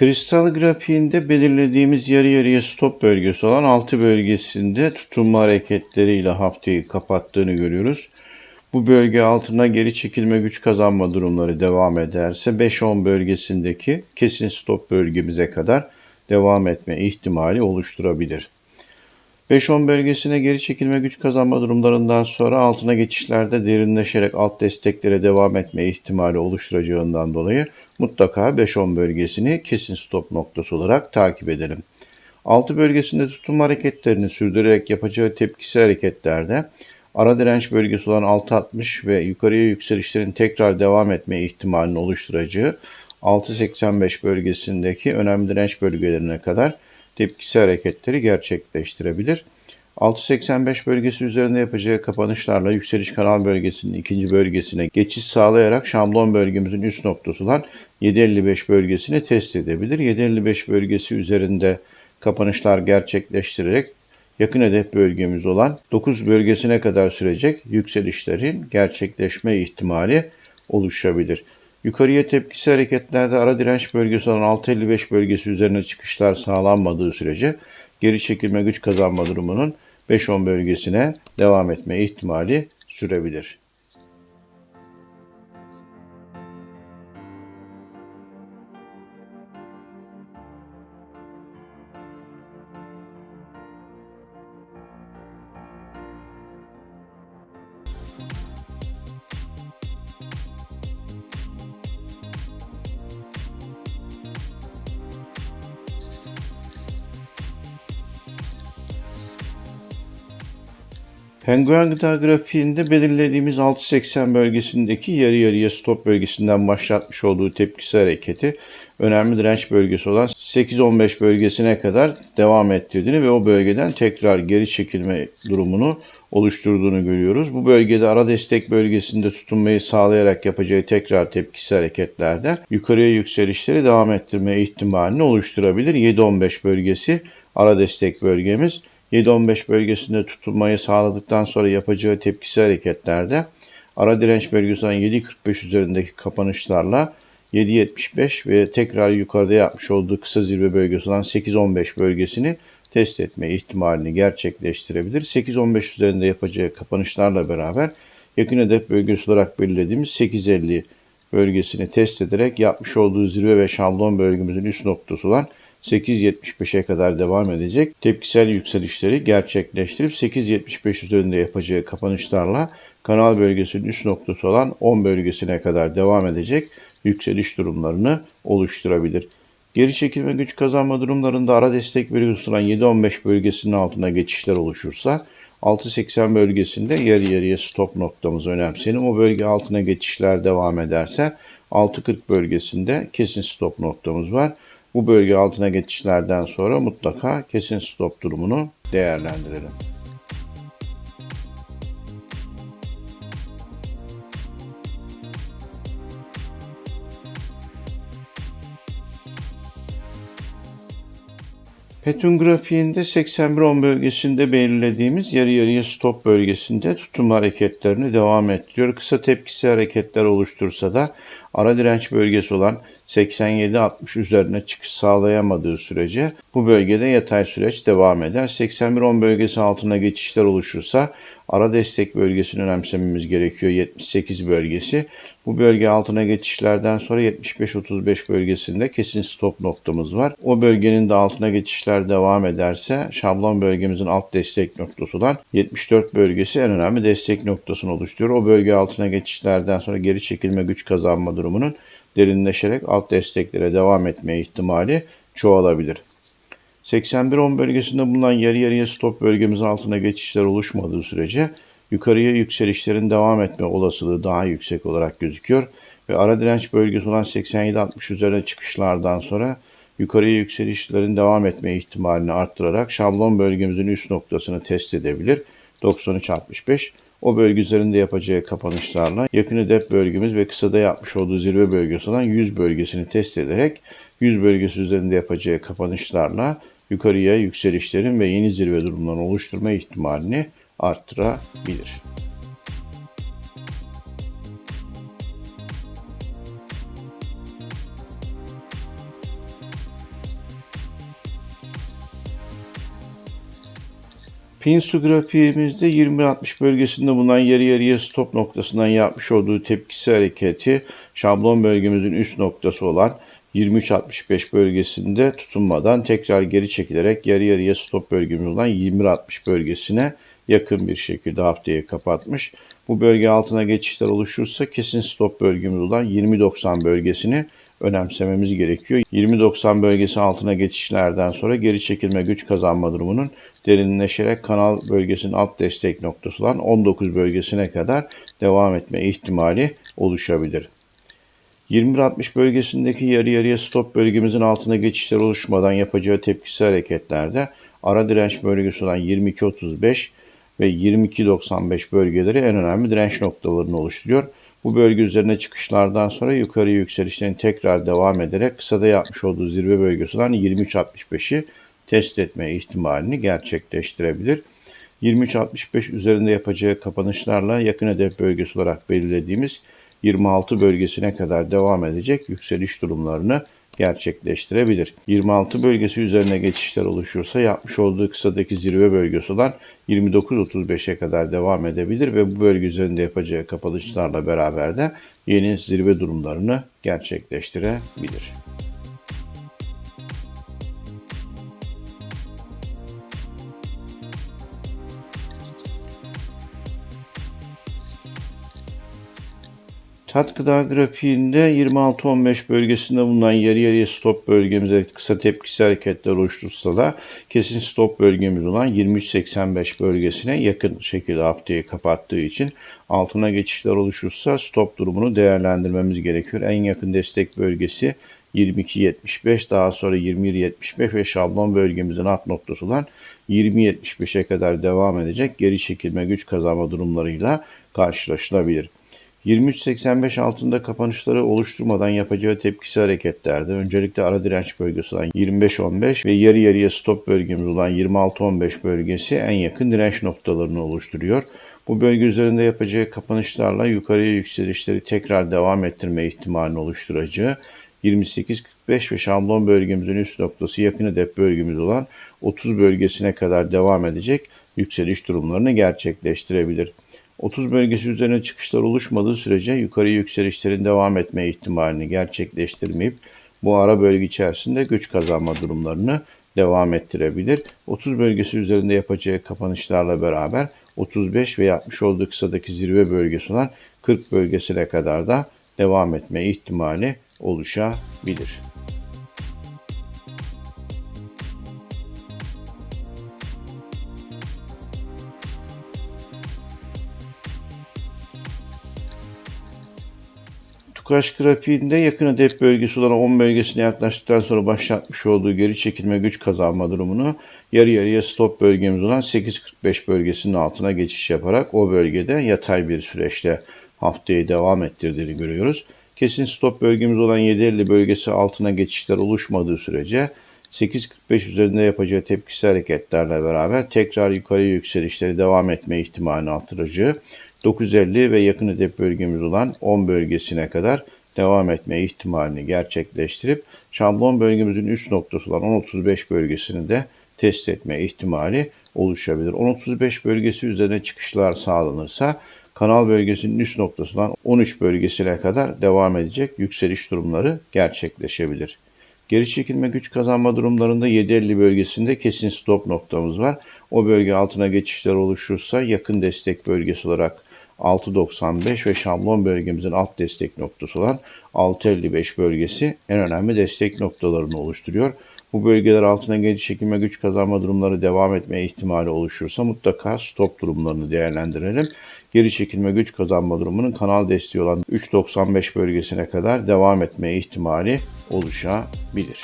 Kristal grafiğinde belirlediğimiz yarı yarıya stop bölgesi olan 6 bölgesinde tutunma hareketleriyle haftayı kapattığını görüyoruz. Bu bölge altına geri çekilme güç kazanma durumları devam ederse 5-10 bölgesindeki kesin stop bölgemize kadar devam etme ihtimali oluşturabilir. 5-10 bölgesine geri çekilme güç kazanma durumlarından sonra altına geçişlerde derinleşerek alt desteklere devam etme ihtimali oluşturacağından dolayı mutlaka 5-10 bölgesini kesin stop noktası olarak takip edelim. 6 bölgesinde tutum hareketlerini sürdürerek yapacağı tepkisi hareketlerde ara direnç bölgesi olan 6.60 ve yukarıya yükselişlerin tekrar devam etme ihtimalini oluşturacağı 6.85 bölgesindeki önemli direnç bölgelerine kadar tepkisi hareketleri gerçekleştirebilir. 6.85 bölgesi üzerinde yapacağı kapanışlarla yükseliş kanal bölgesinin ikinci bölgesine geçiş sağlayarak şablon bölgemizin üst noktası olan 7.55 bölgesini test edebilir. 7.55 bölgesi üzerinde kapanışlar gerçekleştirerek yakın hedef bölgemiz olan 9 bölgesine kadar sürecek yükselişlerin gerçekleşme ihtimali oluşabilir. Yukarıya tepkisi hareketlerde ara direnç bölgesi olan 6.55 bölgesi üzerine çıkışlar sağlanmadığı sürece geri çekilme güç kazanma durumunun 5-10 bölgesine devam etme ihtimali sürebilir. Penguen gıda grafiğinde belirlediğimiz 6.80 bölgesindeki yarı yarıya stop bölgesinden başlatmış olduğu tepkisi hareketi önemli direnç bölgesi olan 8-15 bölgesine kadar devam ettirdiğini ve o bölgeden tekrar geri çekilme durumunu oluşturduğunu görüyoruz. Bu bölgede ara destek bölgesinde tutunmayı sağlayarak yapacağı tekrar tepkisi hareketlerde yukarıya yükselişleri devam ettirme ihtimalini oluşturabilir. 7-15 bölgesi ara destek bölgemiz. 7-15 bölgesinde tutunmayı sağladıktan sonra yapacağı tepkisi hareketlerde ara direnç bölgesi olan 7.45 üzerindeki kapanışlarla 7.75 ve tekrar yukarıda yapmış olduğu kısa zirve bölgesi olan 8.15 bölgesini test etme ihtimalini gerçekleştirebilir. 8.15 üzerinde yapacağı kapanışlarla beraber yakın hedef bölgesi olarak belirlediğimiz 8.50 bölgesini test ederek yapmış olduğu zirve ve şablon bölgemizin üst noktası olan 8.75'e kadar devam edecek tepkisel yükselişleri gerçekleştirip 8.75 üzerinde yapacağı kapanışlarla kanal bölgesinin üst noktası olan 10 bölgesine kadar devam edecek yükseliş durumlarını oluşturabilir. Geri çekilme güç kazanma durumlarında ara destek bölgesi olan 7.15 bölgesinin altına geçişler oluşursa 6.80 bölgesinde yarı yarıya stop noktamız önemseyelim. O bölge altına geçişler devam ederse 6.40 bölgesinde kesin stop noktamız var. Bu bölge altına geçişlerden sonra mutlaka kesin stop durumunu değerlendirelim. Petun grafiğinde 81-10 bölgesinde belirlediğimiz yarı yarıya stop bölgesinde tutum hareketlerini devam ettiriyor. Kısa tepkisi hareketler oluştursa da ara direnç bölgesi olan 87-60 üzerine çıkış sağlayamadığı sürece bu bölgede yatay süreç devam eder. 81-10 bölgesi altına geçişler oluşursa ara destek bölgesini önemsememiz gerekiyor. 78 bölgesi. Bu bölge altına geçişlerden sonra 75-35 bölgesinde kesin stop noktamız var. O bölgenin de altına geçişler devam ederse şablon bölgemizin alt destek noktası olan 74 bölgesi en önemli destek noktasını oluşturuyor. O bölge altına geçişlerden sonra geri çekilme güç kazanma durumunun derinleşerek alt desteklere devam etme ihtimali çoğalabilir. 81-10 bölgesinde bulunan yarı yarıya stop bölgemizin altına geçişler oluşmadığı sürece yukarıya yükselişlerin devam etme olasılığı daha yüksek olarak gözüküyor ve ara direnç bölgesi olan 87-60 üzerine çıkışlardan sonra yukarıya yükselişlerin devam etme ihtimalini arttırarak şablon bölgemizin üst noktasını test edebilir. 93-65 o bölge üzerinde yapacağı kapanışlarla yakın hedef bölgemiz ve kısada yapmış olduğu zirve bölgesi olan 100 bölgesini test ederek 100 bölgesi üzerinde yapacağı kapanışlarla yukarıya yükselişlerin ve yeni zirve durumlarını oluşturma ihtimalini arttırabilir. Pinsu grafiğimizde 21.60 bölgesinde bulunan yarı yarıya stop noktasından yapmış olduğu tepkisi hareketi şablon bölgemizin üst noktası olan 23.65 bölgesinde tutunmadan tekrar geri çekilerek yarı yarıya stop bölgemiz olan 21.60 bölgesine yakın bir şekilde haftayı kapatmış. Bu bölge altına geçişler oluşursa kesin stop bölgemiz olan 20.90 bölgesini önemsememiz gerekiyor. 20.90 bölgesi altına geçişlerden sonra geri çekilme güç kazanma durumunun derinleşerek kanal bölgesinin alt destek noktası olan 19 bölgesine kadar devam etme ihtimali oluşabilir. 21.60 bölgesindeki yarı yarıya stop bölgemizin altına geçişler oluşmadan yapacağı tepkisi hareketlerde ara direnç bölgesi olan 22.35 ve 22.95 bölgeleri en önemli direnç noktalarını oluşturuyor. Bu bölge üzerine çıkışlardan sonra yukarı yükselişlerin tekrar devam ederek kısada yapmış olduğu zirve bölgesi olan 23.65'i test etme ihtimalini gerçekleştirebilir. 23.65 üzerinde yapacağı kapanışlarla yakın hedef bölgesi olarak belirlediğimiz 26 bölgesine kadar devam edecek yükseliş durumlarını gerçekleştirebilir. 26 bölgesi üzerine geçişler oluşursa yapmış olduğu kısadaki zirve bölgesi olan 29.35'e kadar devam edebilir ve bu bölge üzerinde yapacağı kapanışlarla beraber de yeni zirve durumlarını gerçekleştirebilir. Tat grafiğinde 26-15 bölgesinde bulunan yarı yarıya stop bölgemize kısa tepkisi hareketler oluştursa da kesin stop bölgemiz olan 23-85 bölgesine yakın şekilde haftayı kapattığı için altına geçişler oluşursa stop durumunu değerlendirmemiz gerekiyor. En yakın destek bölgesi 22.75 daha sonra 21.75 ve şablon bölgemizin alt noktası olan 20.75'e kadar devam edecek geri çekilme güç kazanma durumlarıyla karşılaşılabilir. 23.85 altında kapanışları oluşturmadan yapacağı tepkisi hareketlerde öncelikle ara direnç bölgesi olan 25.15 ve yarı yarıya stop bölgemiz olan 26.15 bölgesi en yakın direnç noktalarını oluşturuyor. Bu bölge üzerinde yapacağı kapanışlarla yukarıya yükselişleri tekrar devam ettirme ihtimalini oluşturacağı 28.45 ve şablon bölgemizin üst noktası yakın hedef bölgemiz olan 30 bölgesine kadar devam edecek yükseliş durumlarını gerçekleştirebilir. 30 bölgesi üzerine çıkışlar oluşmadığı sürece yukarı yükselişlerin devam etme ihtimalini gerçekleştirmeyip bu ara bölge içerisinde güç kazanma durumlarını devam ettirebilir. 30 bölgesi üzerinde yapacağı kapanışlarla beraber 35 ve yapmış olduğu kısadaki zirve bölgesi olan 40 bölgesine kadar da devam etme ihtimali oluşabilir. Tukaş grafiğinde yakın hedef bölgesi olan 10 bölgesine yaklaştıktan sonra başlatmış olduğu geri çekilme güç kazanma durumunu yarı yarıya stop bölgemiz olan 8.45 bölgesinin altına geçiş yaparak o bölgede yatay bir süreçte haftayı devam ettirdiğini görüyoruz. Kesin stop bölgemiz olan 7.50 bölgesi altına geçişler oluşmadığı sürece 8.45 üzerinde yapacağı tepkisi hareketlerle beraber tekrar yukarı yükselişleri devam etme ihtimalini artıracağı 950 ve yakın hedef bölgemiz olan 10 bölgesine kadar devam etme ihtimalini gerçekleştirip şablon bölgemizin üst noktası olan 1035 bölgesini de test etme ihtimali oluşabilir. 1035 bölgesi üzerine çıkışlar sağlanırsa kanal bölgesinin üst noktası olan 13 bölgesine kadar devam edecek yükseliş durumları gerçekleşebilir. Geri çekilme güç kazanma durumlarında 7.50 bölgesinde kesin stop noktamız var. O bölge altına geçişler oluşursa yakın destek bölgesi olarak 6.95 ve şablon bölgemizin alt destek noktası olan 6.55 bölgesi en önemli destek noktalarını oluşturuyor. Bu bölgeler altına geri çekilme güç kazanma durumları devam etme ihtimali oluşursa mutlaka stop durumlarını değerlendirelim. Geri çekilme güç kazanma durumunun kanal desteği olan 3.95 bölgesine kadar devam etme ihtimali oluşabilir.